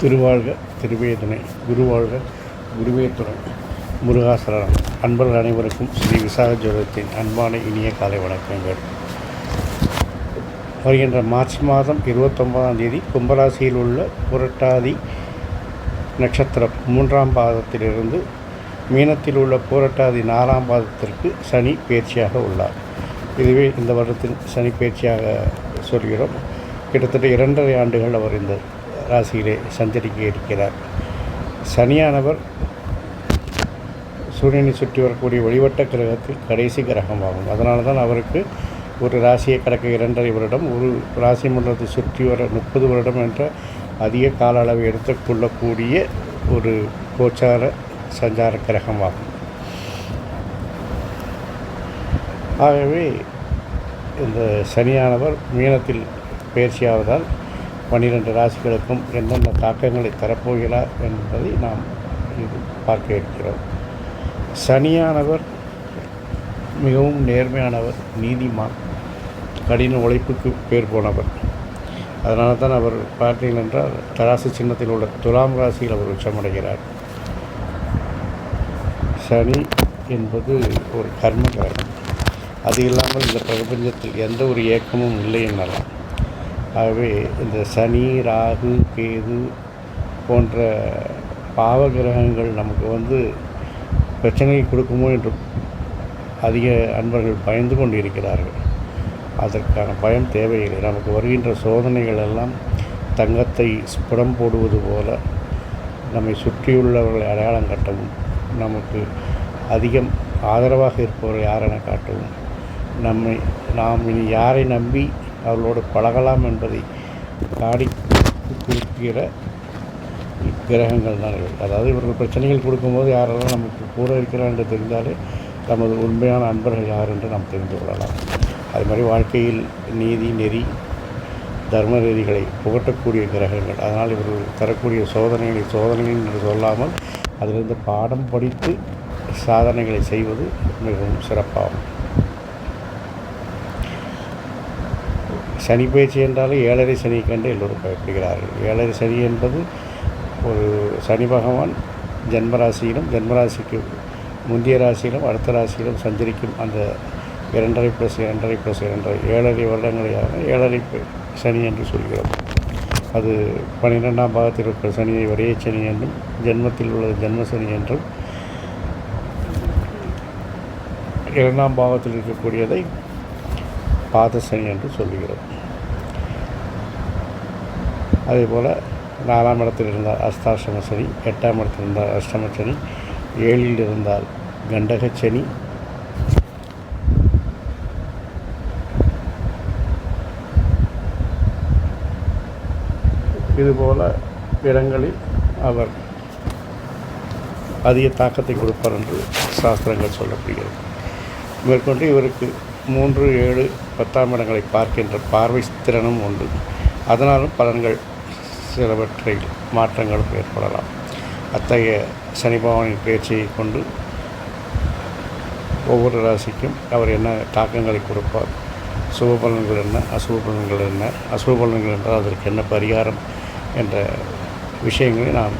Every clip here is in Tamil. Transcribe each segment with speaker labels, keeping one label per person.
Speaker 1: திருவாழ்க திருவேதனை குருவாழ்க குருவே துணை. முருகாசரணம் அன்பர்கள் அனைவருக்கும் ஸ்ரீ விசாக ஜோதத்தின் அன்பான இனிய காலை வணக்கங்கள். வருகின்ற மார்ச் மாதம் இருபத்தொன்பதாம் தேதி கும்பராசியில் உள்ள புரட்டாதி நட்சத்திரம் மூன்றாம் பாதத்திலிருந்து மீனத்தில் உள்ள புரட்டாதி நாலாம் பாதத்திற்கு சனி பயிற்சியாக உள்ளார். இதுவே இந்த வருடத்தின் சனி பயிற்சியாக சொல்கிறோம். கிட்டத்தட்ட இரண்டரை ஆண்டுகள் அவர் இந்த ராசியிலே சஞ்சரிக்க இருக்கிறார். சனியானவர் சூரியனை சுற்றி வரக்கூடிய வழிவட்ட கிரகத்தில் கடைசி கிரகமாகும் அதனால தான் அவருக்கு ஒரு ராசியை கடக்க இரண்டரை வருடம் ஒரு ராசி மன்றத்தை சுற்றி வர முப்பது வருடம் என்ற அதிக கால அளவை எடுத்துக்கொள்ளக்கூடிய ஒரு கோச்சார சஞ்சார கிரகமாகும் ஆகவே இந்த சனியானவர் மீனத்தில் பயிற்சியாவதால் பன்னிரெண்டு ராசிகளுக்கும் எந்தெந்த தாக்கங்களை தரப்போகிறார் என்பதை நாம் இது பார்க்க இருக்கிறோம். சனியானவர் மிகவும் நேர்மையானவர் நீதிமான் கடின உழைப்புக்கு பேர் போனவர். அதனால தான் அவர் பார்த்தீர்கள் என்றால் தராசு சின்னத்தில் உள்ள துலாம் ராசியில் அவர் உச்சமடைகிறார். சனி என்பது ஒரு கர்ம கிரகம். அது இல்லாமல் இந்த பிரபஞ்சத்தில் எந்த ஒரு இயக்கமும் இல்லை என்னலாம் ஆகவே இந்த சனி ராகு கேது போன்ற பாவ கிரகங்கள் நமக்கு வந்து பிரச்சனையை கொடுக்குமோ என்று அதிக அன்பர்கள் பயந்து கொண்டு இருக்கிறார்கள் அதற்கான பயம் தேவையில்லை. நமக்கு வருகின்ற சோதனைகள் எல்லாம் தங்கத்தை ஸ்புடம் போடுவது போல நம்மை சுற்றியுள்ளவர்களை அடையாளம் காட்டவும் நமக்கு அதிகம் ஆதரவாக இருப்பவரை யாரென காட்டவும் நம்மை நாம் இனி யாரை நம்பி அவர்களோடு பழகலாம் என்பதை காடி கொடுக்கிற கிரகங்கள் தான் அதாவது இவர்கள் பிரச்சனைகள் கொடுக்கும்போது யாரெல்லாம் நமக்கு கூட இருக்கிறார் என்று தெரிந்தாலே நமது உண்மையான அன்பர்கள் யார் என்று நாம் தெரிந்து கொள்ளலாம். அது மாதிரி வாழ்க்கையில் நீதி நெறி தர்ம நெறிகளை புகட்டக்கூடிய கிரகங்கள். அதனால் இவர்கள் தரக்கூடிய சோதனைகளை சோதனைகள் என்று சொல்லாமல் அதிலிருந்து பாடம் படித்து சாதனைகளை செய்வது மிகவும் சிறப்பாகும். சனி பயிற்சி என்றாலே ஏழரை சனி கண்டு எல்லோரும் பயப்படுகிறார்கள். ஏழரை சனி என்பது ஒரு சனி பகவான் ஜென்மராசியிலும் ஜென்மராசிக்கு முந்தைய ராசியிலும் அடுத்த ராசியிலும் சஞ்சரிக்கும் அந்த இரண்டரை ப்ளஸ் இரண்டரை ப்ளஸ் இரண்டரை ஏழரை வருடங்களையாக ஏழரை சனி என்று சொல்கிறோம். அது பன்னிரெண்டாம் பாகத்தில் இருக்கிற சனியை ஒரே சனி என்றும் ஜென்மத்தில் உள்ள ஜென்ம சனி என்றும் இரண்டாம் பாவத்தில் இருக்கக்கூடியதை பாத சனி என்று சொல்லுகிறோம் அதே போல் நாலாம் இடத்தில் இருந்தால் அஸ்தாசிரம சனி எட்டாம் இடத்தில் இருந்தால் அஷ்டம சனி ஏழில் இருந்தால் கண்டக சனி இதுபோல இடங்களில் அவர் அதிக தாக்கத்தை கொடுப்பார் என்று சாஸ்திரங்கள் சொல்லப்படுகிறது. மேற்கொண்டு இவருக்கு மூன்று ஏழு பத்தாம் இடங்களை பார்க்கின்ற பார்வை திறனும் உண்டு. அதனாலும் பலன்கள் சிலவற்றில் மாற்றங்களும் ஏற்படலாம். அத்தகைய சனிபவனின் பகவானின் கொண்டு ஒவ்வொரு ராசிக்கும் அவர் என்ன தாக்கங்களை கொடுப்பார்? சுப பலன்கள் என்ன? அசுப பலன்கள் என்ன? அசுப பலன்கள் என்றால் அதற்கு என்ன பரிகாரம் என்ற விஷயங்களை நாம்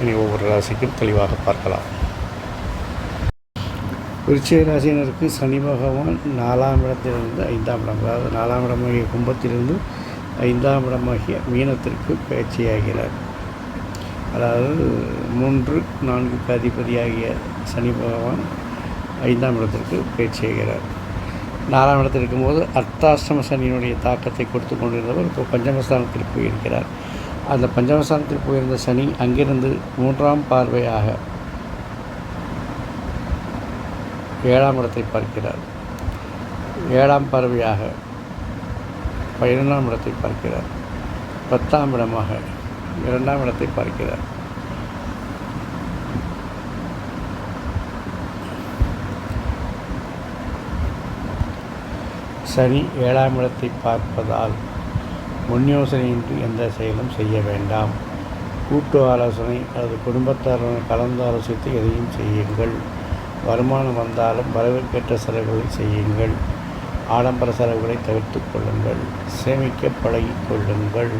Speaker 1: இனி ஒவ்வொரு ராசிக்கும் தெளிவாக பார்க்கலாம். விருச்சிக ராசியினருக்கு சனி பகவான் நாலாம் இடத்திலிருந்து ஐந்தாம் இடம் அதாவது நாலாம் இடமாகிய கும்பத்திலிருந்து ஐந்தாம் இடமாகிய மீனத்திற்கு பயிற்சியாகிறார். அதாவது மூன்று நான்குக்கு அதிபதியாகிய சனி பகவான் ஐந்தாம் இடத்திற்கு பயிற்சியாகிறார். நாலாம் இடத்தில் இருக்கும்போது அர்த்தாஷ்டம சனியினுடைய தாக்கத்தை கொடுத்து கொண்டிருந்தவர் இப்போ பஞ்சமஸ்தானத்தில் போயிருக்கிறார். அந்த பஞ்சமஸ்தானத்தில் போயிருந்த சனி அங்கிருந்து மூன்றாம் பார்வையாக ஏழாம் இடத்தை பார்க்கிறார். ஏழாம் பார்வையாக பதினொன்றாம் இடத்தை பார்க்கிறார். பத்தாம் இடமாக இரண்டாம் இடத்தை பார்க்கிறார். சனி ஏழாம் இடத்தை பார்ப்பதால் முன் யோசனையின்றி எந்த செயலும் செய்ய வேண்டாம். கூட்டு ஆலோசனை அல்லது குடும்பத்தாருடன் கலந்து ஆலோசித்து எதையும் செய்யுங்கள். வருமானம் வந்தாலும் வரவுக்கேற்ற செலவுகளை செய்யுங்கள். ஆடம்பர செலவுகளை தவிர்த்து கொள்ளுங்கள். சேமிக்க பழகிக்கொள்ளுங்கள்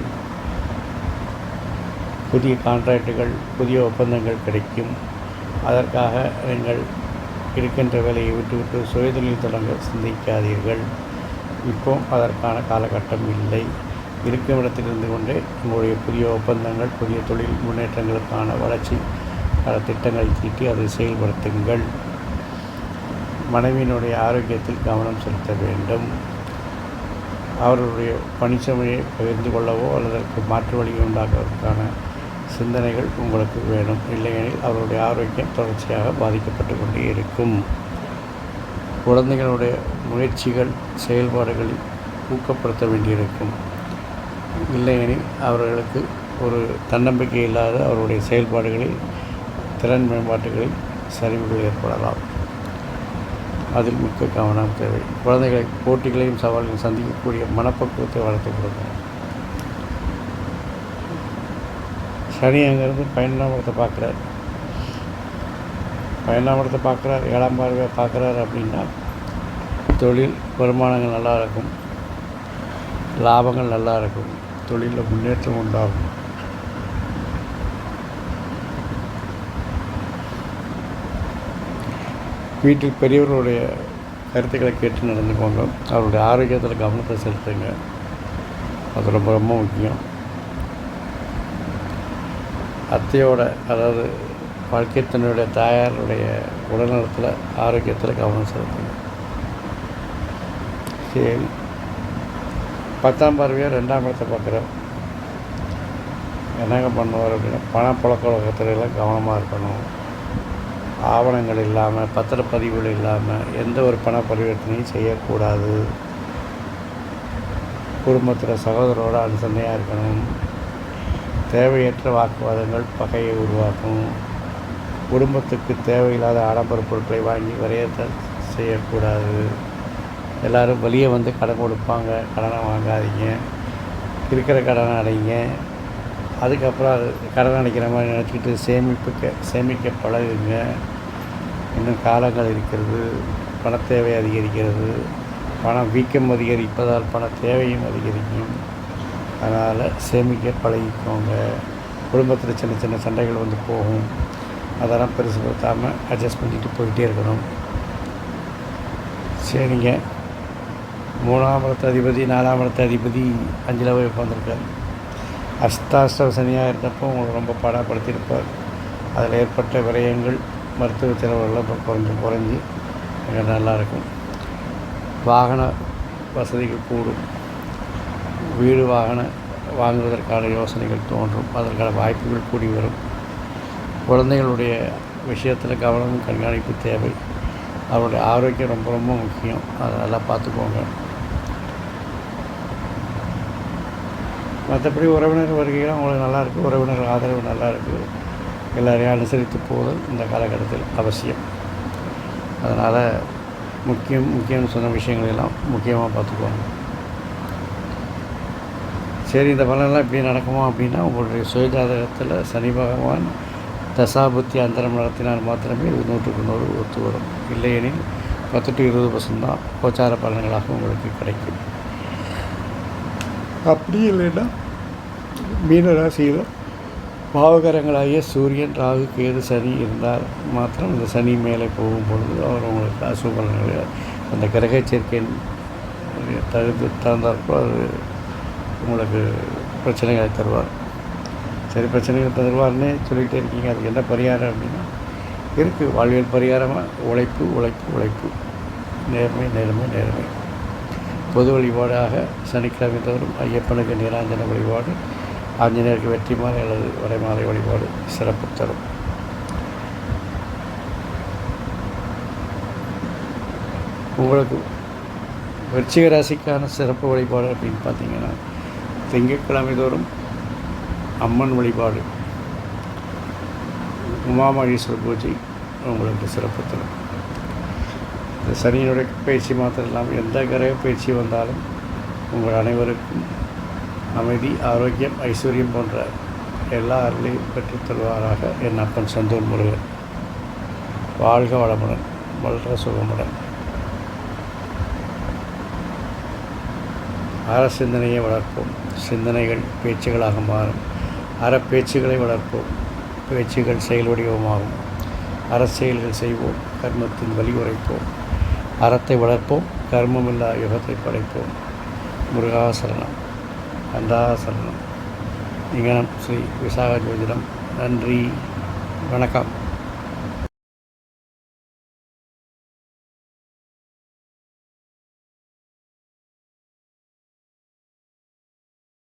Speaker 1: புதிய கான்ட்ராக்டுகள் புதிய ஒப்பந்தங்கள் கிடைக்கும். அதற்காக நீங்கள் இருக்கின்ற வேலையை விட்டுவிட்டு சுயதொழில் தொடங்க சிந்திக்காதீர்கள். இப்போ அதற்கான காலகட்டம் இல்லை. இருக்கும் இடத்திலிருந்து கொண்டே உங்களுடைய புதிய ஒப்பந்தங்கள் புதிய தொழில் முன்னேற்றங்களுக்கான வளர்ச்சி பல திட்டங்களை தீட்டி அதை செயல்படுத்துங்கள். மனைவியினுடைய ஆரோக்கியத்தில் கவனம் செலுத்த வேண்டும். அவர்களுடைய பணிச்சுமையை பகிர்ந்து கொள்ளவோ அல்லது அதற்கு மாற்று வழியை உண்டாக்குவதற்கான சிந்தனைகள் உங்களுக்கு வேணும். இல்லையெனில் அவருடைய ஆரோக்கியம் தொடர்ச்சியாக பாதிக்கப்பட்டு கொண்டே இருக்கும். குழந்தைகளுடைய முயற்சிகள் செயல்பாடுகளில் ஊக்கப்படுத்த வேண்டியிருக்கும். இல்லையெனில் அவர்களுக்கு ஒரு தன்னம்பிக்கை இல்லாத அவருடைய செயல்பாடுகளில் திறன் மேம்பாட்டுகளில் சரிவுகள் ஏற்படலாம். அதில் மிக்க கவனம் தேவை. குழந்தைகளை போட்டிகளையும் சவால்களையும் சந்திக்கக்கூடிய மனப்பக்குவத்தை வளர்த்து கொடுங்க சனி அங்கேருந்து பயனாமரத்தை பார்க்குறாரு. பயனாமரத்தை பார்க்குறாரு. ஏழாம் பார்வையாக பார்க்குறாரு அப்படின்னா தொழில் வருமானங்கள் நல்லா இருக்கும். லாபங்கள் நல்லா இருக்கும். தொழிலில் முன்னேற்றம் உண்டாகும். வீட்டில் பெரியவர்களுடைய கருத்துக்களை கேட்டு நடந்துக்கோங்க. அவருடைய ஆரோக்கியத்தில் கவனத்தை செலுத்துங்க. அது ரொம்ப ரொம்ப முக்கியம். அத்தையோட அதாவது வாழ்க்கை துணையுடைய தாயாருடைய உடல்நலத்தில் ஆரோக்கியத்தில் கவனம் செலுத்துங்க. சரி. பத்தாம் பார்வையாக ரெண்டாம் இடத்தை பார்க்குறோம். என்னங்க பண்ணுவார் அப்படின்னா பணப்பழக்க வழக்கத்துல எல்லாம் கவனமாக இருக்கணும். ஆவணங்கள் இல்லாமல் பத்திரப்பதிவுகள் இல்லாமல் எந்த ஒரு பண பரிவர்த்தனையும் செய்யக்கூடாது. குடும்பத்தில் சகோதரோட அனுசரணையாக இருக்கணும். தேவையற்ற வாக்குவாதங்கள் பகையை உருவாக்கும். குடும்பத்துக்கு தேவையில்லாத ஆடம்பர பொருட்களை வாங்கி விரயத்தை செய்யக்கூடாது. எல்லோரும் வெளியே வந்து கடன் கொடுப்பாங்க. கடனை வாங்காதீங்க. இருக்கிற கடனை அடைங்க. அதுக்கப்புறம் அது கடன் அடைக்கிற மாதிரி நினச்சிக்கிட்டு சேமிப்புக்க சேமிக்க பழகுங்க. இன்னும் காலங்கள் இருக்கிறது பண தேவை அதிகரிக்கிறது. பணம் வீக்கம் அதிகரிப்பதால் பண தேவையும் அதிகரிக்கும். அதனால் சேமிக்க பழகிக்கோங்க. குடும்பத்தில் சின்ன சின்ன சண்டைகள் வந்து போகும். அதெல்லாம் பெருசுப்படுத்தாமல் அட்ஜஸ்ட் பண்ணிட்டு போயிட்டே இருக்கணும். சரிங்க. மூணாம் இடத்து அதிபதி நாலாம் இடத்து அதிபதி அஞ்சில் போய் உட்காந்துருக்காரு அஷ்டாஷ்டவ சனியாக இருந்தப்போ உங்களை ரொம்ப பாடப்படுத்தியிருப்பார். அதில் ஏற்பட்ட விரயங்கள் மருத்துவ செலவுகள்லாம் இப்போ குறைஞ்சி குறைஞ்சி மிக நல்லாயிருக்கும். வாகன வசதிகள் கூடும். வீடு வாகன வாங்குவதற்கான யோசனைகள் தோன்றும். அதற்கான வாய்ப்புகள் கூடி வரும். குழந்தைகளுடைய விஷயத்தில் கவனமும் கண்காணிப்பு தேவை. அவருடைய ஆரோக்கியம் ரொம்ப ரொம்ப முக்கியம். அதை நல்லா பார்த்துக்கோங்க. மற்றபடி உறவினர் வருகைகள் உங்களுக்கு நல்லா இருக்குது உறவினர் ஆதரவு நல்லா இருக்குது எல்லாரையும் அனுசரித்து போதல் இந்த காலகட்டத்தில் அவசியம். அதனால் முக்கியம் முக்கியம்னு சொன்ன விஷயங்களையெல்லாம் முக்கியமாக பார்த்துக்குவாங்க சரி இந்த பலனெல்லாம் இப்படி நடக்குமா அப்படின்னா உங்களுடைய சுயஜாதகத்தில் சனி பகவான் தசாபுத்தி அந்தரம் நடத்தினால் மாத்திரமே இது நூற்றுக்கு நூறு ஒத்து வரும். இல்லையெனில் பத்து டு இருபது பர்சன்ட் தான் கோச்சார பலன்களாக உங்களுக்கு கிடைக்கும். அப்படி இல்லைன்னா மீனராசியில் பாவகரங்களாகிய சூரியன் ராகு கேது சனி இருந்தால் மாத்திரம் இந்த சனி மேலே போகும் பொழுது அவர் உங்களுக்கு அசுபலன்களை அந்த கிரக சேர்க்கையின் தகுதி தகுந்தாற்போ அது உங்களுக்கு பிரச்சனைகளை தருவார். சரி பிரச்சனைகள் தருவார்னே சொல்லிகிட்டே இருக்கீங்க. அதுக்கு என்ன பரிகாரம் அப்படின்னா இருக்குது வாழ்வியல் பரிகாரமாக உழைப்பு உழைப்பு உழைப்பு. நேர்மை நேர்மை நேர்மை. பொது வழிபாடாக சனிக்கிழமை தோறும் ஐயப்பனுக்கு நீராஞ்சன வழிபாடு ஆஞ்சநேயருக்கு வெற்றி மாலை அல்லது வரைமாலை வழிபாடு சிறப்பு தரும். உங்களுக்கு விருச்சிக ராசிக்கான சிறப்பு வழிபாடு அப்படின்னு பார்த்தீங்கன்னா திங்கட்கிழமை தோறும் அம்மன் வழிபாடு உமாமகேஸ்வர பூஜை உங்களுக்கு சிறப்பு தரும். இந்த சனியினுடைய பயிற்சி மாத்திரம் இல்லாமல் எந்த கிரக பயிற்சி வந்தாலும் உங்கள் அனைவருக்கும் அமைதி ஆரோக்கியம் ஐஸ்வர்யம் போன்ற எல்லா அருளையும் பெற்றுத் தருவாராக என் அப்பன் செந்தூர் முருகன். வாழ்க வளமுடன் வளர சுகமுடன். அற சிந்தனையை வளர்ப்போம். சிந்தனைகள் பேச்சுகளாக மாறும். அறப்பேச்சுகளை வளர்ப்போம். பேச்சுகள் செயல் வடிவமாகும். அரசியல்கள் செய்வோம். கர்மத்தின் வழி உரைப்போம். அறத்தை வளர்ப்போம். கர்மமில்லா யுகத்தை படைப்போம். முருகாசரணம். கந்தாசரணம் இங்கனம் ஸ்ரீ விசாக ஜோதிடம் நன்றி. வணக்கம்.